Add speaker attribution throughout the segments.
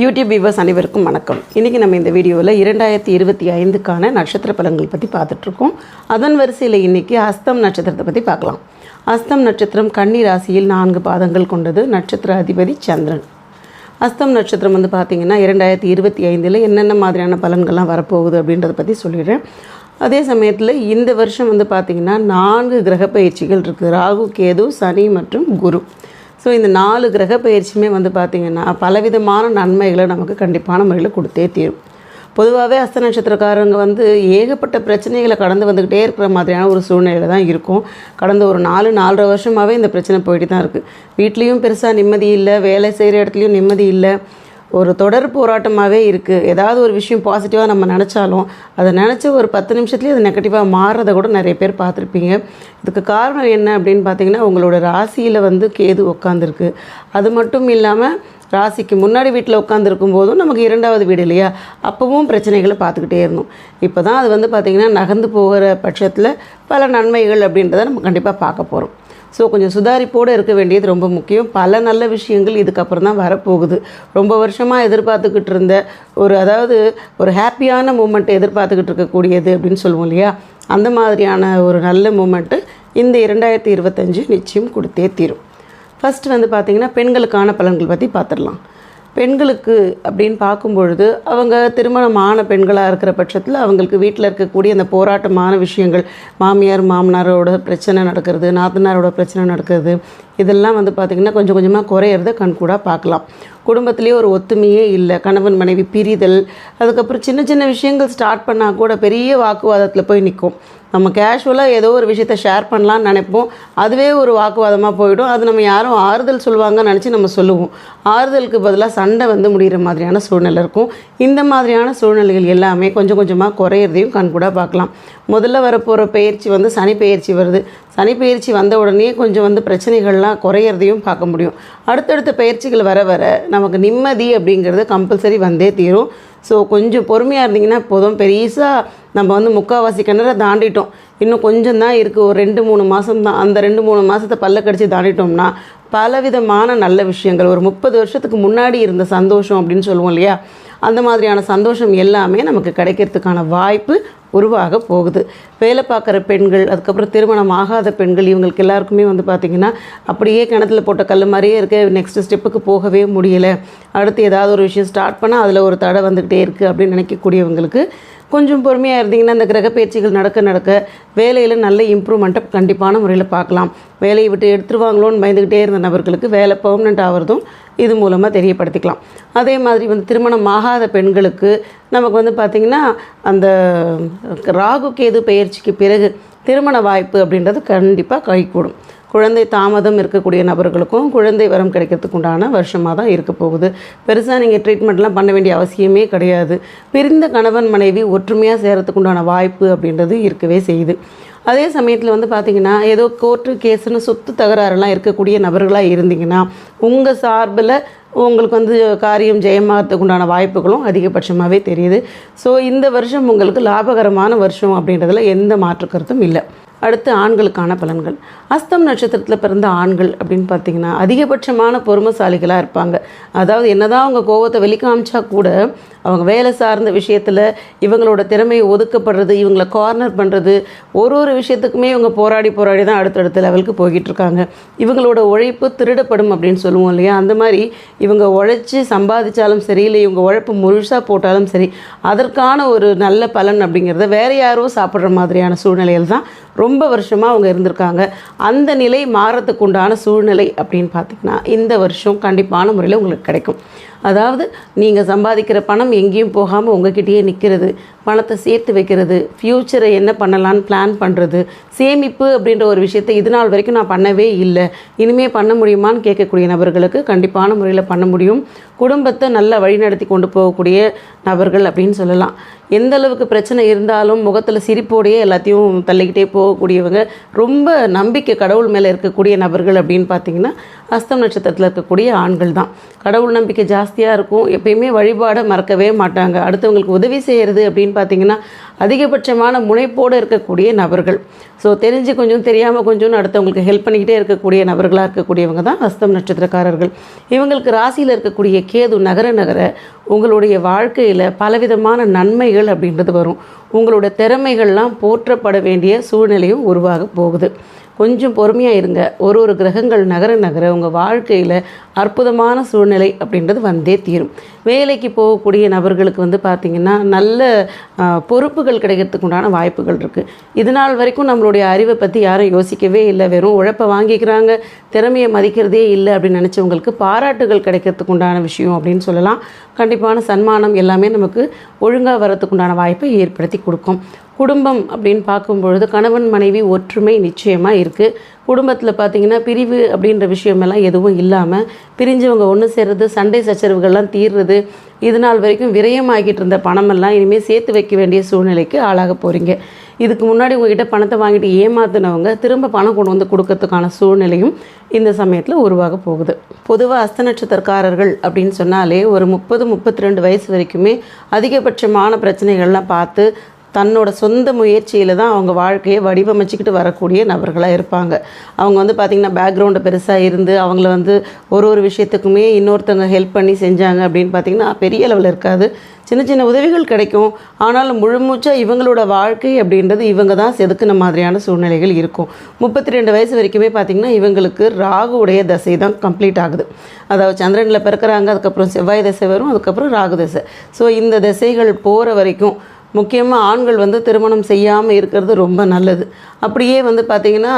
Speaker 1: YouTube viewers அனைவருக்கும் வணக்கம். இன்றைக்கி நம்ம இந்த வீடியோவில் இரண்டாயிரத்தி இருபத்தி ஐந்துக்கான நட்சத்திர பலன்கள் பற்றி பார்த்துட்ருக்கோம். அதன் வரிசையில் இன்றைக்கி அஸ்தம் நட்சத்திரத்தை பற்றி பார்க்கலாம். அஸ்தம் நட்சத்திரம் கன்னி ராசியில் நான்கு பாதங்கள் கொண்டது நட்சத்திர அதிபதி சந்திரன். அஸ்தம் நட்சத்திரம் வந்து பார்த்திங்கன்னா இரண்டாயிரத்தி இருபத்தி ஐந்தில் என்னென்ன மாதிரியான பலன்கள்லாம் வரப்போகுது அப்படின்றத பற்றி சொல்லிடுறேன். அதே சமயத்தில் இந்த வருஷம் வந்து பார்த்திங்கன்னா நான்கு கிரக பயிற்சிகள் இருக்குது ராகு கேது சனி மற்றும் குரு. ஸோ இந்த நாலு கிரக பயிற்சியுமே வந்து பார்த்திங்கன்னா பலவிதமான நன்மைகளை நமக்கு கண்டிப்பான முறையில் கொடுத்தே தீரும். பொதுவாகவே அஸ்த நட்சத்திரக்காரங்க வந்து ஏகப்பட்ட பிரச்சனைகளை கடந்து வந்துக்கிட்டே இருக்கிற மாதிரியான ஒரு சூழ்நிலை தான் இருக்கும். கடந்த ஒரு நாலு நாலரை வருஷமாகவே இந்த பிரச்சனை போயிட்டு தான் இருக்குது வீட்லேயும் பெருசாக நிம்மதி இல்லை வேலை செய்கிற இடத்துலையும் நிம்மதி இல்லை. ஒரு தொடர் போராட்டமாகவே இருக்குது ஏதாவது ஒரு விஷயம் பாசிட்டிவாக நம்ம நினச்சாலும் அதை நினச்ச ஒரு பத்து நிமிஷத்துலேயே அது நெகட்டிவாக மாறுறதை கூட நிறைய பேர் பார்த்துருப்பீங்க. இதுக்கு காரணம் என்ன அப்படின்னு பார்த்தீங்கன்னா உங்களோட ராசியில் வந்து கேது உட்காந்துருக்கு அது மட்டும் இல்லாமல் ராசிக்கு முன்னாடி வீட்டில் உட்காந்துருக்கும் போதும் நமக்கு இரண்டாவது வீடு இல்லையா? அப்போவும் பிரச்சனைகளை பார்த்துக்கிட்டே இருந்தோம். இப்போ தான் அது வந்து பார்த்திங்கன்னா நகர்ந்து போகிற பட்சத்தில் பல நன்மைகள் அப்படின்றத நம்ம கண்டிப்பாக பார்க்க போகிறோம் ஸோ கொஞ்சம் சுதாரிப்போடு இருக்க வேண்டியது ரொம்ப முக்கியம். பல நல்ல விஷயங்கள் இதுக்கப்புறம் தான் வரப்போகுது. ரொம்ப வருஷமாக எதிர்பார்த்துக்கிட்டு இருந்த ஒரு அதாவது ஒரு ஹாப்பியான மூமெண்ட்டை எதிர்பார்த்துக்கிட்டு இருக்கக்கூடியது அப்படின்னு சொல்லுவோம் இல்லையா? அந்த மாதிரியான ஒரு நல்ல மூமெண்ட்டு இந்த இரண்டாயிரத்தி இருபத்தஞ்சு நிச்சயம் கொடுத்தே தீரும். ஃபஸ்ட்டு வந்து பார்த்திங்கன்னா பெண்களுக்கான பலன்கள் பற்றி பார்த்துடலாம். பெண்களுக்கு அப்படின்னு பார்க்கும்பொழுது அவங்க திருமணமான பெண்களாக இருக்கிற பட்சத்தில் அவங்களுக்கு வீட்டில் இருக்கக்கூடிய அந்த போராட்டமான விஷயங்கள் மாமியார் மாமனாரோட பிரச்சனை நடக்கிறது நாத்தனாரோட பிரச்சனை நடக்கிறது இதெல்லாம் வந்து பார்த்திங்கன்னா கொஞ்சம் கொஞ்சமாக குறையிறத கண்கூடாக பார்க்கலாம். குடும்பத்திலேயே ஒரு ஒத்துமையே இல்லை கணவன் மனைவி பிரிதல் அதுக்கப்புறம் சின்ன சின்ன விஷயங்கள் ஸ்டார்ட் பண்ணால் கூட பெரிய வாக்குவாதத்தில் போய் நிற்கும் நம்ம கேஷுவலாக ஏதோ ஒரு விஷயத்த ஷேர் பண்ணலான்னு நினைப்போம். அதுவே ஒரு வாக்குவாதமாக போயிடும். அது நம்ம யாரும் ஆறுதல் சொல்லுவாங்கன்னு நினச்சி நம்ம சொல்லுவோம். ஆறுதலுக்கு பதிலாக சண்டை வந்து முடிகிற மாதிரியான சூழ்நிலை இருக்கும். இந்த மாதிரியான சூழ்நிலைகள் எல்லாமே கொஞ்சம் கொஞ்சமாக குறையிறதையும் கண்கூடாக பார்க்கலாம். முதல்ல வரப்போகிற பயிற்சி வந்து சனி பயிற்சி வருது. சனி பயிற்சி வந்த உடனே கொஞ்சம் வந்து பிரச்சனைகள்லாம் குறையிறதையும் பார்க்க முடியும். அடுத்தடுத்த பயிற்சிகள் வர வர நமக்கு நிம்மதி அப்படிங்கிறது கம்பல்சரி வந்தே தீரும். ஸோ கொஞ்சம் பொறுமையாக இருந்தீங்கன்னா போதும். பெருசாக நம்ம வந்து முக்கால்வாசி கிணற தாண்டிட்டோம். இன்னும் கொஞ்சம் தான் இருக்குது ஒரு ரெண்டு மூணு மாதம் தான். அந்த ரெண்டு மூணு மாதத்தை பல்ல கடிச்சு தாண்டிட்டோம்னா பலவிதமான நல்ல விஷயங்கள். ஒரு முப்பது வருஷத்துக்கு முன்னாடி இருந்த சந்தோஷம் அப்படின்னு சொல்லுவோம் இல்லையா? அந்த மாதிரியான சந்தோஷம் எல்லாமே நமக்கு கிடைக்கிறதுக்கான வாய்ப்பு உருவாக போகுது. வேலை பார்க்குற பெண்கள் அதுக்கப்புறம் திருமணம் ஆகாத பெண்கள் இவங்களுக்கு எல்லாருக்குமே வந்து பார்த்திங்கன்னா அப்படியே கிணத்துல போட்ட கல் மாதிரியே இருக்க நெக்ஸ்ட் ஸ்டெப்புக்கு போகவே முடியலை. அடுத்து ஏதாவது ஒரு விஷயம் ஸ்டார்ட் பண்ணால் அதில் ஒரு தடை வந்துக்கிட்டே இருக்குது அப்படின்னு நினைக்கக்கூடியவங்களுக்கு கொஞ்சம் பொறுமையாக இருந்தீங்கன்னா அந்த கிரக பயிற்சிகள் நடக்க நடக்க வேலையில் நல்ல இம்ப்ரூவ்மெண்ட்டை கண்டிப்பான முறையில் பார்க்கலாம். வேலையை விட்டு எடுத்துருவாங்களோன்னு பயந்துக்கிட்டே இருந்த நபர்களுக்கு வேலை பர்மனெண்ட் ஆகிறதும் இது மூலமாக தெரியப்படுத்திக்கலாம். அதே மாதிரி வந்து திருமணம் ஆகாத பெண்களுக்கு நமக்கு வந்து பார்த்திங்கன்னா அந்த ராகு கேது பயிற்சிக்கு பிறகு திருமண வாய்ப்பு அப்படின்றது கண்டிப்பாக கைகூடும். குழந்தை தாமதம் இருக்கக்கூடிய நபர்களுக்கும் குழந்தை வரம் கிடைக்கிறதுக்கு உண்டான வருஷமாக தான் இருக்க போகுது. பெருசாக நீங்கள் ட்ரீட்மெண்ட்லாம் பண்ண வேண்டிய அவசியமே கிடையாது. பிரிந்த கணவன் மனைவி ஒற்றுமையாக சேரத்துக்கு உண்டான வாய்ப்பு அப்படின்றது இருக்கவே செய்யுது. அதே சமயத்தில் வந்து பார்த்திங்கன்னா ஏதோ கோர்ட்டு கேஸுன்னு சொத்து தகராறுலாம் இருக்கக்கூடிய நபர்களாக இருந்தீங்கன்னா உங்கள் சார்பில் உங்களுக்கு வந்து காரியம் ஜெயமாகறதுக்கு உண்டான வாய்ப்புகளும் அதிகபட்சமாகவே தெரியுது. ஸோ இந்த வருஷம் உங்களுக்கு லாபகரமான வருஷம் அப்படின்றதுல எந்த மாற்று கருத்தும் இல்லை. அடுத்து ஆண்களுக்கான பலன்கள். அஸ்தம் நட்சத்திரத்தில் பிறந்த ஆண்கள் அப்படின்னு பார்த்தீங்கன்னா அதிகபட்சமான பொறுமைசாலிகளாக இருப்பாங்க. அதாவது என்னதான் அவங்க கோவத்தை வெளிக்காமிச்சா கூட அவங்க வேலை சார்ந்த விஷயத்தில் இவங்களோட திறமையை ஒதுக்கப்படுறது இவங்களை கார்னர் பண்ணுறது ஒரு ஒரு விஷயத்துக்குமே இவங்க போராடி போராடி தான் அடுத்தடுத்த லெவலுக்கு போய்கிட்டு இருக்காங்க. இவங்களோட உழைப்பு திருடப்படும் அப்படின்னு சொல்லுவோம் இல்லையா? அந்த மாதிரி இவங்க உழைச்சி சம்பாதிச்சாலும் சரி இல்லை இவங்க உழைப்பு முழுசாக போட்டாலும் சரி அதற்கான ஒரு நல்ல பலன் அப்படிங்கிறத வேற யாரோ சாப்பிட்ற மாதிரியான சூழ்நிலையில் தான் ரொம்ப வருஷமாக அவங்க இருந்திருக்காங்க. அந்த நிலை மாறத்துக்கு உண்டான சூழ்நிலை அப்படின்னு பார்த்திங்கன்னா இந்த வருஷம் கண்டிப்பான முறையில் உங்களுக்கு கிடைக்கும். அதாவது நீங்கள் சம்பாதிக்கிற பணம் எங்கேயும் போகாமல் உங்ககிட்டயே நிற்கிறது பணத்தை சேர்த்து வைக்கிறது ஃப்யூச்சரை என்ன பண்ணலான்னு பிளான் பண்ணுறது சேமிப்பு அப்படின்ற ஒரு விஷயத்தை இது நாள் வரைக்கும் நான் பண்ணவே இல்லை. இனிமேல் பண்ண முடியுமான்னு கேட்கக்கூடிய நபர்களுக்கு கண்டிப்பான முறையில் பண்ண முடியும். குடும்பத்தை நல்லா வழிநடத்தி கொண்டு போகக்கூடிய நபர்கள் அப்படின்னு சொல்லலாம். எந்த அளவுக்கு பிரச்சனை இருந்தாலும் முகத்தில் சிரிப்போடையே எல்லாத்தையும் தள்ளிக்கிட்டே போகக்கூடியவங்க ரொம்ப நம்பிக்கை கடவுள் மேலே இருக்கக்கூடிய நபர்கள் அப்படின்னு பார்த்தீங்கன்னா அஸ்தம் நட்சத்திரத்தில் இருக்கக்கூடிய ஆண்கள் தான். கடவுள் நம்பிக்கை ஜாஸ்தி ஜாஸ்தியாக இருக்கும். எப்பயுமே வழிபாடை மறக்கவே மாட்டாங்க. அடுத்தவங்களுக்கு உதவி செய்கிறது அப்படின்னு பார்த்தீங்கன்னா அதிகபட்சமான முனைப்போடு இருக்கக்கூடிய நபர்கள். ஸோ தெரிஞ்சு கொஞ்சம் தெரியாமல் கொஞ்சம் அடுத்தவங்களுக்கு ஹெல்ப் பண்ணிக்கிட்டே இருக்கக்கூடிய நபர்களாக இருக்கக்கூடியவங்க தான் ஹஸ்தம் நட்சத்திரக்காரர்கள். இவங்களுக்கு ராசியில் இருக்கக்கூடிய கேது நகர நகர உங்களுடைய வாழ்க்கையில் பலவிதமான நன்மைகள் அப்படின்றது வரும். உங்களோட திறமைகள்லாம் போற்றப்பட வேண்டிய சூழ்நிலையும் உருவாக போகுது. கொஞ்சம் பொறுமையாக இருங்க. ஒரு ஒரு கிரகங்கள் நகர நகர உங்கள் வாழ்க்கையில் அற்புதமான சூழ்நிலை அப்படின்றது வந்தே தீரும். வேலைக்கு போகக்கூடிய நபர்களுக்கு வந்து பார்த்திங்கன்னா நல்ல பொறுப்புகள் கிடைக்கிறதுக்கு உண்டான வாய்ப்புகள் இருக்குது இது நாள் வரைக்கும் நம்மளுடைய அறிவை பற்றி யாரும் யோசிக்கவே இல்லை. வெறும் உழைப்பை வாங்கிக்கிறாங்க. திறமையை மதிக்கிறதே இல்லை அப்படின்னு நினச்சவங்களுக்கு பாராட்டுகள் கிடைக்கிறதுக்கு உண்டான விஷயம் அப்படின்னு சொல்லலாம். கண்டிப்பான சன்மானம் எல்லாமே நமக்கு ஒழுங்காக வரத்துக்கு உண்டான வாய்ப்பை ஏற்படுத்தி கொடுக்கும். குடும்பம் அப்படின்னு பார்க்கும் பொழுது கணவன் மனைவி ஒற்றுமை நிச்சயமாக இருக்குது குடும்பத்தில் பார்த்தீங்கன்னா பிரிவு அப்படின்ற விஷயமெல்லாம் எதுவும் இல்லாமல் பிரிஞ்சவங்க ஒன்று சேர்றது சண்டை சச்சரவுகள்லாம் தீர்றது இது நாள் வரைக்கும் விரயமாகிட்டு இருந்த பணமெல்லாம் இனிமேல் சேர்த்து வைக்க வேண்டிய சூழ்நிலைக்கு ஆளாக போகிறீங்க இதுக்கு முன்னாடி உங்ககிட்ட பணத்தை வாங்கிட்டு ஏமாத்தினவங்க திரும்ப பணம் கொண்டு வந்து கொடுக்கறதுக்கான சூழ்நிலையும் இந்த சமயத்தில் உருவாக போகுது. பொதுவாக அஸ்த நட்சத்திரக்காரர்கள் அப்படின்னு சொன்னாலே ஒரு முப்பது முப்பத்தி ரெண்டு வயசு வரைக்குமே அதிகபட்சமான பிரச்சனைகள்லாம் பார்த்து தன்னோட சொந்த முயற்சியில் தான் அவங்க வாழ்க்கையை வடிவமைச்சிக்கிட்டு வரக்கூடிய நபர்களாக இருப்பாங்க. அவங்க வந்து பார்த்திங்கன்னா பேக்ரவுண்டு பெருசாக இருந்து அவங்கள வந்து ஒரு ஒரு விஷயத்துக்குமே இன்னொருத்தவங்க ஹெல்ப் பண்ணி செஞ்சாங்க அப்படின்னு பார்த்திங்கன்னா பெரிய அளவில் இருக்காது. சின்ன சின்ன உதவிகள் கிடைக்கும். ஆனாலும் முழுமூச்சாக இவங்களோட வாழ்க்கை அப்படின்றது இவங்க தான் செதுக்கின மாதிரியான சூழ்நிலைகள் இருக்கும். முப்பத்தி ரெண்டு வயசு வரைக்குமே பார்த்திங்கன்னா இவங்களுக்கு ராகுடைய தசை தான் கம்ப்ளீட் ஆகுது. அதாவது சந்திரனில் பிறக்கிறாங்க அதுக்கப்புறம் செவ்வாய் தசை வரும் அதுக்கப்புறம் ராகு தசை. ஸோ இந்த திசைகள் போகிற வரைக்கும் முக்கியமாக ஆண்கள் வந்து திருமணம் செய்யாமல் இருக்கிறது ரொம்ப நல்லது. அப்படியே வந்து பார்த்திங்கன்னா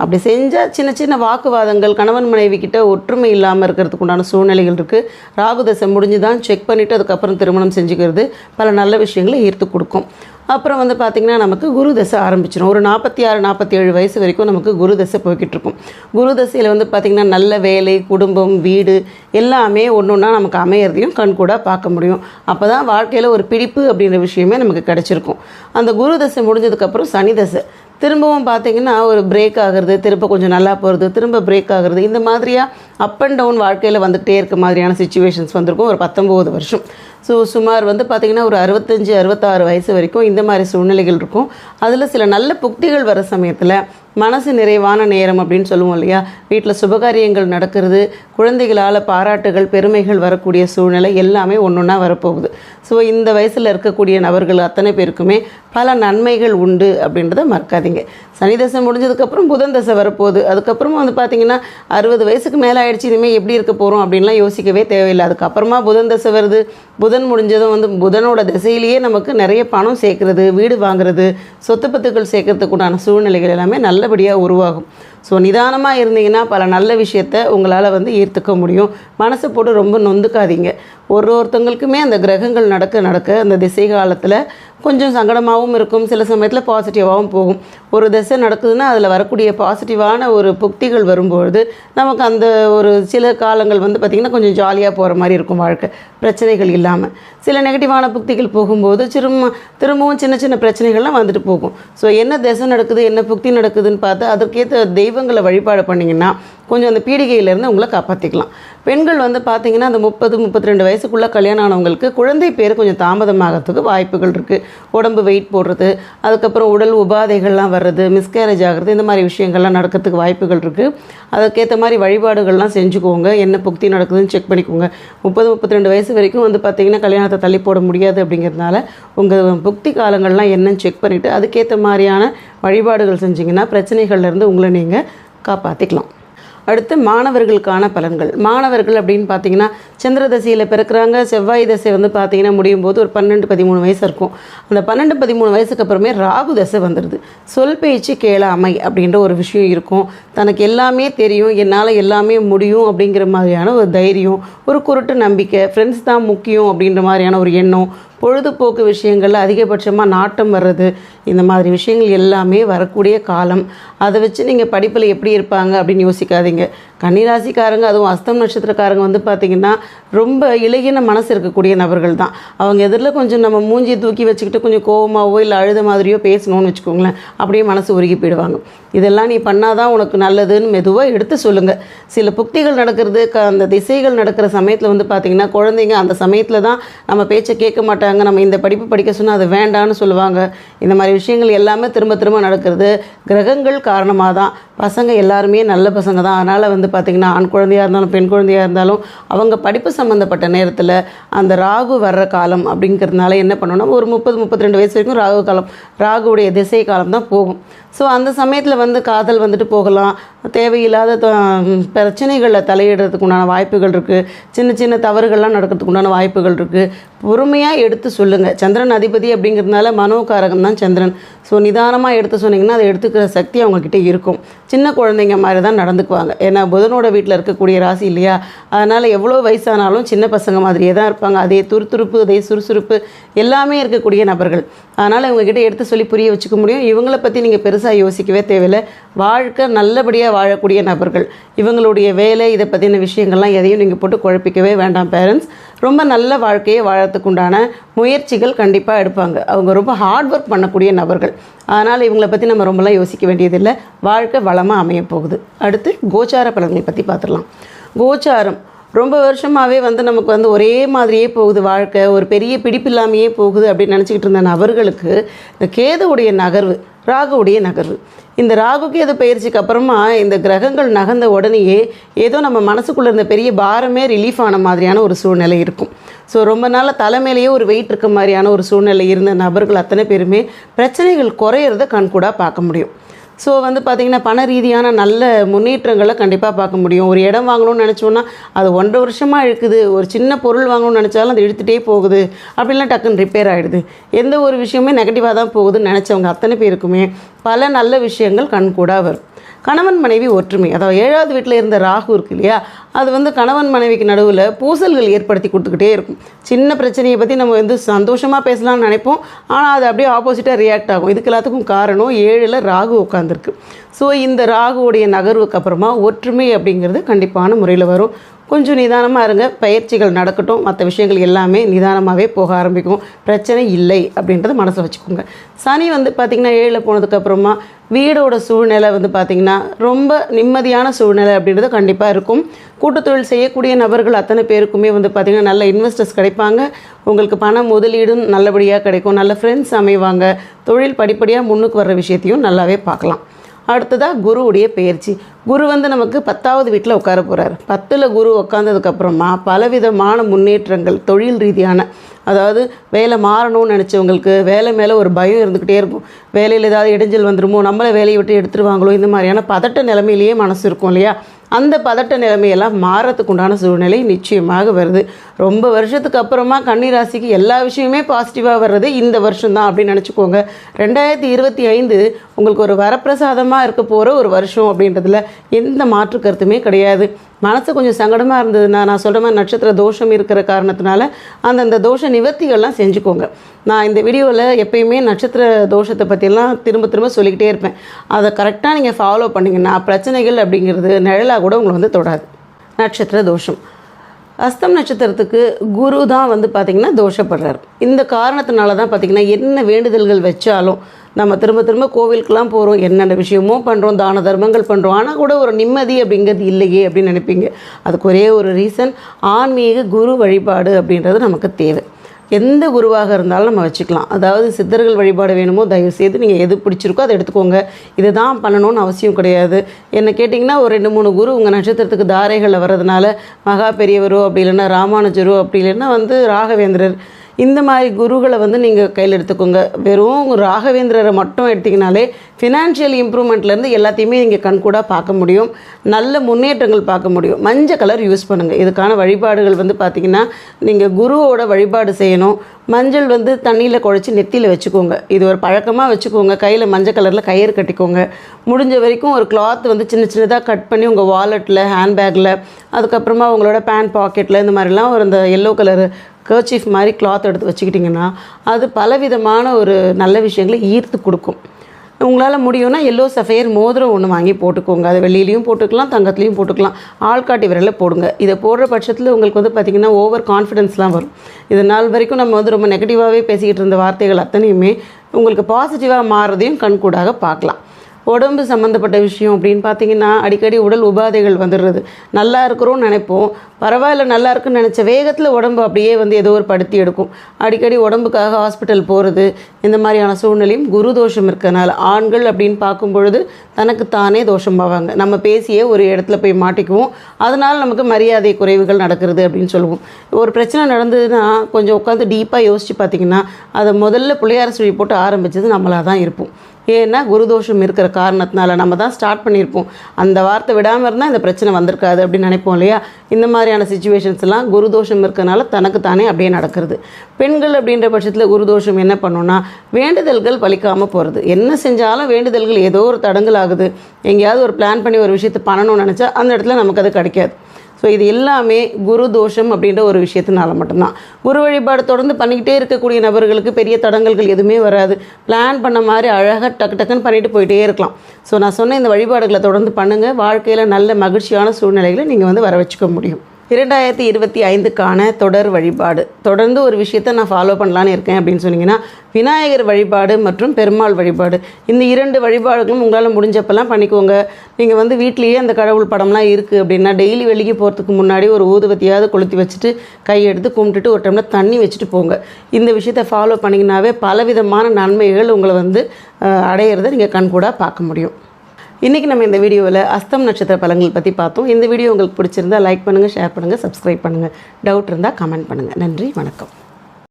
Speaker 1: அப்படி செஞ்சால் சின்ன சின்ன வாக்குவாதங்கள் கணவன் மனைவி கிட்ட ஒற்றுமை இல்லாமல் இருக்கிறதுக்கு உண்டான சூழ்நிலைகள் இருக்குது ராகுதசை முடிஞ்சு தான் செக் பண்ணிவிட்டு அதுக்கப்புறம் திருமணம் செஞ்சுக்கிறது. பல நல்ல விஷயங்களை ஈர்த்து கொடுக்கும். அப்புறம் வந்து பார்த்திங்கன்னா நமக்கு குரு தசை ஆரம்பிச்சிடும் ஒரு நாற்பத்தி ஆறு நாற்பத்தி ஏழு வயசு வரைக்கும் நமக்கு குரு தசை போய்கிட்டு இருக்கும். குரு தசையில் வந்து பார்த்திங்கன்னா நல்ல வேலை குடும்பம் வீடு எல்லாமே ஒன்று ஒன்றா நமக்கு அமையறதையும் கண்கூடாக பார்க்க முடியும். அப்போ தான் வாழ்க்கையில் ஒரு பிடிப்பு அப்படின்ற விஷயமே நமக்கு கிடச்சிருக்கும். அந்த குரு தசை முடிஞ்சதுக்கப்புறம் சனி தசை. திரும்பவும் பார்த்தீங்கன்னா ஒரு பிரேக் ஆகிறது திரும்ப கொஞ்சம் நல்லா போகிறது திரும்ப பிரேக் ஆகுறது இந்த மாதிரியாக அப் அண்ட் டவுன் வாழ்க்கையில் வந்துகிட்டே இருக்க மாதிரியான சுச்சுவேஷன்ஸ் வந்திருக்கும் ஒரு பத்தொம்போது வருஷம். ஸோ சுமார் வந்து பார்த்திங்கன்னா ஒரு அறுபத்தஞ்சு அறுபத்தாறு வயசு வரைக்கும் இந்த மாதிரி சூழ்நிலைகள் இருக்கும். அதில் சில நல்ல புக்திகள் வர சமயத்தில் மனசு நிறைவான நேரம் அப்படின்னு சொல்லுவோம் இல்லையா? வீட்டில் சுபகாரியங்கள் நடக்கிறது குழந்தைகளால் பாராட்டுகள் பெருமைகள் வரக்கூடிய சூழ்நிலை எல்லாமே ஒன்று ஒன்றா வரப்போகுது. ஸோ இந்த வயசில் இருக்கக்கூடிய நபர்கள் அத்தனை பேருக்குமே பல நன்மைகள் உண்டு அப்படின்றத மறக்காதீங்க. சனி தசை முடிஞ்சதுக்கப்புறம் புதன் தசை வரப்போகுது. அதுக்கப்புறமா வந்து பார்த்திங்கன்னா அறுபது வயசுக்கு மேலே ஆயிடுச்சு இனிமேல் எப்படி இருக்க போகிறோம் அப்படின்லாம் யோசிக்கவே தேவையில்லை. அதுக்கப்புறமா புதன் தசை வருது. புதன் முடிஞ்சதும் வந்து புதனோட திசையிலேயே நமக்கு நிறைய பணம் சேர்க்குறது வீடு வாங்குறது சொத்து பத்துக்கள் சேர்க்கறதுக்குண்டான சூழ்நிலைகள் எல்லாமே நல்லபடியாக உருவாகும். ஸோ நிதானமாக இருந்தீங்கன்னா பல நல்ல விஷயத்த உங்களால் வந்து ஈர்த்துக்க முடியும். மனசை போட்டு ரொம்ப நொந்துக்காதீங்க. ஒரு ஒருத்தங்களுக்குமே அந்த கிரகங்கள் நடக்க நடக்க அந்த திசை காலத்தில் கொஞ்சம் சங்கடமாகவும் இருக்கும். சில சமயத்தில் பாசிட்டிவாகவும் போகும். ஒரு திசை நடக்குதுன்னா அதில் வரக்கூடிய பாசிட்டிவான ஒரு புக்திகள் வரும்பொழுது நமக்கு அந்த ஒரு சில காலங்கள் வந்து பார்த்திங்கன்னா கொஞ்சம் ஜாலியாக போகிற மாதிரி இருக்கும் வாழ்க்கை. பிரச்சனைகள் இல்லாமல் சில நெகட்டிவான புக்திகள் போகும்போது திரும்ப திரும்பவும் சின்ன சின்ன பிரச்சனைகள்லாம் வந்துட்டு போகும். ஸோ என்ன திசை நடக்குது என்ன புக்தி நடக்குதுன்னு பார்த்து அதற்கேற்ற தெய்வங்களை வழிபாடு பண்ணிங்கன்னா கொஞ்சம் அந்த பீடிகையிலேருந்து உங்களை காப்பாற்றிக்கலாம் பெண்கள் வந்து பார்த்தீங்கன்னா அந்த முப்பது முப்பத்தி ரெண்டு வயசுக்குள்ளே கல்யாணம் ஆனவங்களுக்கு குழந்தை பேர் கொஞ்சம் தாமதமாகறதுக்கு வாய்ப்புகள் இருக்குது உடம்பு வெயிட் போடுறது அதுக்கப்புறம் உடல் உபாதைகள்லாம் வர்றது மிஸ்கேரேஜ் ஆகிறது இந்த மாதிரி விஷயங்கள்லாம் நடக்கிறதுக்கு வாய்ப்புகள் இருக்குது அதுக்கேற்ற மாதிரி வழிபாடுகள்லாம் செஞ்சுக்கோங்க. என்ன புக்தி நடக்குதுன்னு செக் பண்ணிக்கோங்க. முப்பது முப்பத்தி ரெண்டு வயசு வரைக்கும் வந்து பார்த்தீங்கன்னா கல்யாணத்தை தள்ளி போட முடியாது அப்படிங்கிறதுனால உங்கள் புக்தி காலங்கள்லாம் என்னன்னு செக் பண்ணிவிட்டு அதுக்கேற்ற மாதிரியான வழிபாடுகள் செஞ்சிங்கன்னா பிரச்சனைகள்லேருந்து உங்களை நீங்கள் காப்பாற்றிக்கலாம் அடுத்து மாணவர்களுக்கான பலன்கள். மாணவர்கள் அப்படின்னு பார்த்தீங்கன்னா சந்திர தசையில் பிறக்கிறாங்க. செவ்வாய் தசை வந்து பார்த்தீங்கன்னா முடியும் போது ஒரு பன்னெண்டு பதிமூணு வயசு இருக்கும். அந்த பன்னெண்டு பதிமூணு வயசுக்கு அப்புறமே ராகு தசை வந்துடுது சொல் பேச்சு கேளாமை அப்படின்ற ஒரு விஷயம் இருக்கும். தனக்கு எல்லாமே தெரியும். என்னால் எல்லாமே முடியும் அப்படிங்கிற மாதிரியான ஒரு தைரியம் ஒரு குருட்டு நம்பிக்கை ஃப்ரெண்ட்ஸ் தான் முக்கியம் அப்படின்ற மாதிரியான ஒரு எண்ணம் பொழுதுபோக்கு விஷயங்களில் அதிகபட்சமாக நாட்டம் வர்றது இந்த மாதிரி விஷயங்கள் எல்லாமே வரக்கூடிய காலம். அதை வச்சு நீங்கள் படிப்பில் எப்படி இருப்பாங்க அப்படின்னு யோசிக்காதீங்க. கன்னிராசிக்காரங்க அதுவும் அஸ்தம் நட்சத்திரக்காரங்க வந்து பார்த்திங்கன்னா ரொம்ப இலகின மனசு இருக்கக்கூடிய நபர்கள் தான் அவங்க எதிரில் கொஞ்சம் நம்ம மூஞ்சி தூக்கி வச்சுக்கிட்டு கொஞ்சம் கோபமாகவோ இல்லை அழுத மாதிரியோ பேசணும்னு வச்சுக்கோங்களேன் அப்படியே மனசு உருகி போயிடுவாங்க. இதெல்லாம் நீ பண்ணாதான் உனக்கு நல்லதுன்னு மெதுவாக எடுத்து சொல்லுங்கள் சில புக்திகள் நடக்கிறது க அந்த திசைகள் நடக்கிற சமயத்தில் வந்து பார்த்திங்கன்னா குழந்தைங்க அந்த சமயத்தில் தான் நம்ம பேச்சை கேட்க மாட்டாங்க. நம்ம இந்த படிப்பு படிக்க சொன்னால் அது வேண்டான்னு சொல்லுவாங்க. இந்த மாதிரி விஷயங்கள் எல்லாமே திரும்ப திரும்ப நடக்கிறது கிரகங்கள் காரணமாக தான் பசங்க எல்லாருமே நல்ல பசங்க தான். அதனால் வந்து பார்த்திங்கன்னா ஆண் குழந்தையாக இருந்தாலும் பெண் குழந்தையாக இருந்தாலும் அவங்க படிப்பு சம்மந்தப்பட்ட நேரத்தில் அந்த ராகு வர்ற காலம் அப்படிங்கிறதுனால என்ன பண்ணணும்னா ஒரு முப்பது முப்பத்தி ரெண்டு வயசு வரைக்கும் ராகு காலம் ராகுவுடைய திசை காலம் தான் போகும். ஸோ அந்த சமயத்தில் வந்து காதல் வந்துட்டு போகலாம். தேவையில்லாத த- பிரச்சனைகளில் தலையிடுறதுக்கு உண்டான வாய்ப்புகள் இருக்குது சின்ன சின்ன தவறுகள்லாம் நடக்கிறதுக்கு உண்டான வாய்ப்புகள் இருக்குது பொறுமையாக எடுத்து சொல்லுங்கள் சந்திரன் அதிபதி அப்படிங்கிறதுனால மனோகாரகம் தான் சந்திரன். ஸோ நிதானமாக எடுத்து சொன்னீங்கன்னா அதை எடுத்துக்கிற சக்தி அவங்கக்கிட்ட இருக்கும். சின்ன குழந்தைங்க மாதிரி தான் நடந்துக்குவாங்க. ஏன்னா புதனோட வீட்டில் இருக்கக்கூடிய ராசி இல்லையா? அதனால் எவ்வளோ வயசானாலும் சின்ன பசங்க மாதிரியே தான் இருப்பாங்க. அதே துருத்துருப்பு அதே சுறுசுறுப்பு எல்லாமே இருக்கக்கூடிய நபர்கள். அதனால் இவங்கக்கிட்ட எடுத்து சொல்லி புரிய வச்சுக்க முடியும். இவங்கள பற்றி நீங்கள் பெருசாக யோசிக்கவே தேவையில்லை. வாழ்க்கை நல்லபடியாக வாழக்கூடிய நபர்கள். இவங்களுடைய வேலை இதை பற்றின விஷயங்கள்லாம் எதையும் நீங்கள் போட்டு குழப்பிக்கவே வேண்டாம் பேரண்ட்ஸ் ரொம்ப நல்ல வாழ்க்கையை வாழறதுக்கு உண்டான முயற்சிகள் கண்டிப்பாக எடுப்பாங்க. அவங்க ரொம்ப ஹார்ட் ஒர்க் பண்ணக்கூடிய நபர்கள். அதனால் இவங்களை பற்றி நம்ம ரொம்பலாம் யோசிக்க வேண்டியதில்லை. வாழ்க்கை வளமாக அமைய போகுது. அடுத்து கோச்சார பலன்களை பற்றி பார்த்துடலாம் கோச்சாரம் ரொம்ப வருஷமாகவே வந்து நமக்கு வந்து ஒரே மாதிரியே போகுது வாழ்க்கை. ஒரு பெரிய பிடிப்பு இல்லாமையே போகுது அப்படின்னு நினச்சிக்கிட்டு இருந்த நபர்களுக்கு இந்த கேதுவுடைய நகர்வு ராகுவுடைய நகர்வு. இந்த ராகு கேது பயிற்சிக்கு அப்புறமா இந்த கிரகங்கள் நகர்ந்த உடனேயே ஏதோ நம்ம மனசுக்குள்ளே இருந்த பெரிய பாரமே ரிலீஃப் ஆன மாதிரியான ஒரு சூழ்நிலை இருக்கும். ஸோ ரொம்ப நாள் தலைமையிலேயே ஒரு வெயிட் இருக்க மாதிரியான ஒரு சூழ்நிலை இருந்த நபர்கள் அத்தனை பேருமே பிரச்சனைகள் குறையிறத கண்கூடாக பார்க்க முடியும். ஸோ வந்து பார்த்திங்கன்னா பண ரீதியான நல்ல முன்னேற்றங்களை கண்டிப்பாக பார்க்க முடியும். ஒரு இடம் வாங்கணும்னு நினச்சோன்னா அது ஒன்றரை வருஷமாக இழுக்குது. ஒரு சின்ன பொருள் வாங்கணும்னு நினச்சாலும் அது இழுத்துகிட்டே போகுது. அப்படிலாம் டக்குன்னு ரிப்பேர் ஆகிடுது எந்த ஒரு விஷயமே நெகட்டிவாக தான் போகுதுன்னு நினச்சவங்க அத்தனை பேருக்குமே பல நல்ல விஷயங்கள் கண்கூடாக வரும். கணவன் மனைவி ஒற்றுமை. அதாவது ஏழாவது வீட்டில் இருந்த ராகு இருக்கு இல்லையா? அது வந்து கணவன் மனைவிக்கு நடுவில் பூசல்கள் ஏற்படுத்தி கொடுத்துக்கிட்டே இருக்கும். சின்ன பிரச்சனையை பற்றி நம்ம வந்து சந்தோஷமாக பேசலாம்னு நினைப்போம். ஆனால் அது அப்படியே ஆப்போசிட்டாக ரியாக்ட் ஆகும். இதுக்கு எல்லாத்துக்கும் காரணம் ஏழில் ராகு உட்காந்துருக்கு ஸோ இந்த ராகுவுடைய நகர்வுக்கு அப்புறமா ஒற்றுமை அப்படிங்கிறது கண்டிப்பான முறையில் வரும். கொஞ்சம் நிதானமாக இருங்க. பயிற்சிகள் நடக்கட்டும். மற்ற விஷயங்கள் எல்லாமே நிதானமாகவே போக ஆரம்பிக்கும். பிரச்சனை இல்லை அப்படின்றத மனசில் வச்சுக்கோங்க. சனி வந்து பார்த்திங்கன்னா ஏழில் போனதுக்கப்புறமா வீடோட சூழ்நிலை வந்து பார்த்திங்கன்னா ரொம்ப நிம்மதியான சூழ்நிலை அப்படின்றது கண்டிப்பாக இருக்கும். கூட்டுத்தொழில் செய்யக்கூடிய நபர்கள் அத்தனை பேருக்குமே வந்து பார்த்திங்கன்னா நல்ல இன்வெஸ்டர்ஸ் கிடைப்பாங்க. உங்களுக்கு பண முதலீடும் நல்லபடியாக கிடைக்கும். நல்ல ஃப்ரெண்ட்ஸ் அமைவாங்க. தொழில் படிப்படியாக முன்னுக்கு வர்ற விஷயத்தையும் நல்லாவே பார்க்கலாம். அடுத்ததாக குருவுடைய பயிற்சி. குரு வந்து நமக்கு பத்தாவது வீட்டில் உட்கார போகிறார் பத்தில் குரு உட்காந்ததுக்கப்புறமா பலவிதமான முன்னேற்றங்கள் தொழில் ரீதியான அதாவது வேலை மாறணும்னு நினச்சவங்களுக்கு வேலை மேலே ஒரு பயம் இருந்துக்கிட்டே இருக்கும். வேலையில் ஏதாவது இடைஞ்சல் வந்துருமோ நம்மளை வேலையை விட்டு எடுத்துருவாங்களோ இந்த மாதிரியான பதட்ட நிலைமையிலேயே மனசு இருக்கும் இல்லையா? அந்த பதட்ட நிலைமையெல்லாம் மாறத்துக்கு உண்டான சூழ்நிலை நிச்சயமாக வருது. ரொம்ப வருஷத்துக்கு அப்புறமா கன்னிராசிக்கு எல்லா விஷயமே பாசிட்டிவாக வர்றது இந்த வருஷம் தான் அப்படின்னு நினச்சிக்கோங்க. ரெண்டாயிரத்தி இருபத்தி ஐந்து உங்களுக்கு ஒரு வரப்பிரசாதமாக இருக்க போகிற ஒரு வருஷம் அப்படின்றதுல எந்த மாற்று கருத்துமே கிடையாது. மனசு கொஞ்சம் சங்கடமாக இருந்ததுன்னா நான் சொல்கிற மாதிரி நட்சத்திர தோஷம் இருக்கிற காரணத்தினால அந்தந்த தோஷ நிவர்த்திகள்லாம் செஞ்சுக்கோங்க. நான் இந்த வீடியோவில் எப்பயுமே நட்சத்திர தோஷத்தை பற்றிலாம் திரும்ப திரும்ப சொல்லிக்கிட்டே இருப்பேன். அதை கரெக்டாக நீங்கள் ஃபாலோ பண்ணிங்கன்னா பிரச்சனைகள் அப்படிங்கிறது நிழலாக கூட உங்களை வந்து தொடாது. நட்சத்திர தோஷம். அஸ்தம் நட்சத்திரத்துக்கு குரு தான் வந்து பார்த்திங்கன்னா தோஷப்படுறார். இந்த காரணத்தினால தான் பார்த்திங்கன்னா என்ன வேண்டுதல்கள் வச்சாலும் நம்ம திரும்ப திரும்ப கோவிலுக்கெல்லாம் போகிறோம் என்னென்ன விஷயமோ பண்ணுறோம் தான தர்மங்கள் பண்ணுறோம் ஆனால் கூட ஒரு நிம்மதி அப்படிங்கிறது இல்லையே அப்படின்னு நினைப்பீங்க. அதுக்கு ஒரே ஒரு ரீசன் ஆன்மீக குரு வழிபாடு அப்படின்றது நமக்கு தேவை. எந்த குருவாக இருந்தாலும் நம்ம வச்சுக்கலாம். அதாவது சித்தர்கள் வழிபாடு வேணுமோ தயவு செய்து நீங்கள் எது பிடிச்சிருக்கோ அதை எடுத்துக்கோங்க. இதுதான் பண்ணணும்னு அவசியம் கிடையாது. என்ன கேட்டிங்கன்னா ஒரு ரெண்டு மூணு குரு உங்கள் நட்சத்திரத்துக்கு தாரைகளில் வர்றதுனால மகா பெரியவரோ அப்படி இல்லைன்னா ராமானுஜரோ அப்படி இல்லைன்னா வந்து ராகவேந்திரர் இந்த மாதிரி குருகளை வந்து நீங்கள் கையில் எடுத்துக்கோங்க. வெறும் ராகவேந்திரரை மட்டும் எடுத்திங்கனாலே ஃபினான்ஷியல் இம்ப்ரூவ்மெண்ட்லேருந்து எல்லாத்தையுமே நீங்கள் கண்கூடாக பார்க்க முடியும். நல்ல முன்னேற்றங்கள் பார்க்க முடியும். மஞ்சள் கலர் யூஸ் பண்ணுங்கள் இதுக்கான வழிபாடுகள் வந்து பார்த்திங்கன்னா நீங்கள் குருவோட வழிபாடு செய்யணும். மஞ்சள் வந்து தண்ணியில் குழச்சி நெத்தியில் வச்சுக்கோங்க. இது ஒரு பழக்கமாக வச்சுக்கோங்க. கையில் மஞ்சள் கலரில் கயிறு கட்டிக்கோங்க. முடிஞ்ச வரைக்கும் ஒரு கிளாத் வந்து சின்ன சின்னதாக கட் பண்ணி உங்கள் வாலெட்டில் ஹேண்ட்பேக்கில் அதுக்கப்புறமா உங்களோட பேண்ட் பாக்கெட்டில் இந்த மாதிரிலாம் ஒரு இந்த எல்லோ கலர் கர்ச்சீஃப் மாதிரி கிளாத் எடுத்து வச்சுக்கிட்டிங்கன்னா அது பலவிதமான ஒரு நல்ல விஷயங்களை ஈர்த்து கொடுக்கும். உங்களால் முடியும்னா எல்லோ சஃபையர் மோதிரம் ஒன்று வாங்கி போட்டுக்கோங்க. அது வெள்ளியிலையும் போட்டுக்கலாம் தங்கத்துலேயும் போட்டுக்கலாம். ஆள்காட்டி விரலில் போடுங்க. இதை போடுற பட்சத்தில் உங்களுக்கு வந்து பார்த்திங்கன்னா ஓவர் கான்ஃபிடென்ஸ்லாம் வரும். இது நாள் வரைக்கும் நம்ம வந்து ரொம்ப நெகட்டிவாகவே பேசிக்கிட்டு இருந்த வார்த்தைகள் அத்தனையுமே உங்களுக்கு பாசிட்டிவாக மாறுறதையும் கண்கூடாக பார்க்கலாம். உடம்பு சம்மந்தப்பட்ட விஷயம் அப்படின்னு பார்த்தீங்கன்னா அடிக்கடி உடல் உபாதைகள் வந்துடுறது. நல்லா இருக்கிறோம்னு நினைப்போம். பரவாயில்ல நல்லா இருக்குன்னு நினச்ச வேகத்தில் உடம்பு அப்படியே வந்து ஏதோ ஒரு படுத்தி எடுக்கும். அடிக்கடி உடம்புக்காக ஹாஸ்பிட்டல் போகிறது இந்த மாதிரியான சூழ்நிலையும் குரு தோஷம் இருக்கனால ஆண்கள் அப்படின்னு பார்க்கும் பொழுது தனக்கு தானே தோஷம் பாவாங்க நம்ம பேசியே ஒரு இடத்துல போய் மாட்டிக்குவோம். அதனால் நமக்கு மரியாதை குறைவுகள் நடக்கிறது அப்படின்னு சொல்லுவோம். ஒரு பிரச்சனை நடந்ததுன்னா கொஞ்சம் உட்காந்து டீப்பாக யோசித்து பார்த்தீங்கன்னா அதை முதல்ல பிள்ளையார சுழி போட்டு ஆரம்பித்தது நம்மளாக தான் இருப்போம். ஏன்னா குருதோஷம் இருக்கிற காரணத்தினால நம்ம தான் ஸ்டார்ட் பண்ணியிருப்போம். அந்த வார்த்தை விடாமல் இருந்தால் இந்த பிரச்சனை வந்திருக்காது அப்படின்னு நினைப்போம் இல்லையா? இந்த மாதிரியான சுச்சுவேஷன்ஸ் எல்லாம் குருதோஷம் இருக்கிறனால தனக்கு தானே அப்படியே நடக்கிறது. பெண்கள் அப்படின்ற பட்சத்தில் குருதோஷம் என்ன பண்ணுன்னா வேண்டுதல்கள் பலிக்காமல் போகிறது என்ன செஞ்சாலும் வேண்டுதல்கள் ஏதோ ஒரு தடங்கல் ஆகுது. எங்கேயாவது ஒரு பிளான் பண்ணி ஒரு விஷயத்தை பண்ணணும்னு நினச்சா அந்த இடத்துல நமக்கு அது கிடைக்காது. ஸோ இது எல்லாமே குரு தோஷம் அப்படின்ற ஒரு விஷயத்தினால மட்டும்தான். குரு வழிபாடு தொடர்ந்து பண்ணிக்கிட்டே இருக்கக்கூடிய நபர்களுக்கு பெரிய தடங்கல்கள் எதுவுமே வராது. பிளான் பண்ண மாதிரி அழகாக டக்கு டக்குன்னு பண்ணிட்டு போயிட்டே இருக்கலாம். ஸோ நான் சொன்ன இந்த வழிபாடுகளை தொடர்ந்து பண்ணுங்கள் வாழ்க்கையில் நல்ல மகிழ்ச்சியான சூழ்நிலைகளை நீங்கள் வந்து வர வச்சுக்க முடியும். இரண்டாயிரத்தி இருபத்தி ஐந்துக்கான தொடர் வழிபாடு. தொடர்ந்து ஒரு விஷயத்தை நான் ஃபாலோ பண்ணலான்னு இருக்கேன் அப்படின்னு சொன்னீங்கன்னா விநாயகர் வழிபாடு மற்றும் பெருமாள் வழிபாடு. இந்த இரண்டு வழிபாடுகளும் உங்களால் முடிஞ்சப்பெல்லாம் பண்ணிக்கோங்க. நீங்கள் வந்து வீட்லேயே அந்த கடவுள் படம்லாம் இருக்குது அப்படின்னா டெய்லி வெளியே போகிறதுக்கு முன்னாடி ஒரு ஊதுவத்தியாவது கொளுத்தி வச்சுட்டு கையெடுத்து கும்பிட்டுட்டு ஒரு டம்ளர் தண்ணி வச்சுட்டு போங்க. இந்த விஷயத்தை ஃபாலோ பண்ணிங்கனாவே பலவிதமான நன்மைகள் உங்களை வந்து அடையிறத அடையிறதை நீங்கள் கண்கூடாக பார்க்க முடியும். இன்றைக்கி நம்ம இந்த வீடியோவில் அஸ்தம் நட்சத்திர பலன்கள் பற்றி பார்த்தோம். இந்த வீடியோ உங்களுக்கு பிடிச்சிருந்தா லைக் பண்ணுங்கள் ஷேர் பண்ணுங்கள் சப்ஸ்கிரைப் பண்ணுங்கள் டவுட் இருந்தால் கமெண்ட் பண்ணுங்கள் நன்றி வணக்கம்.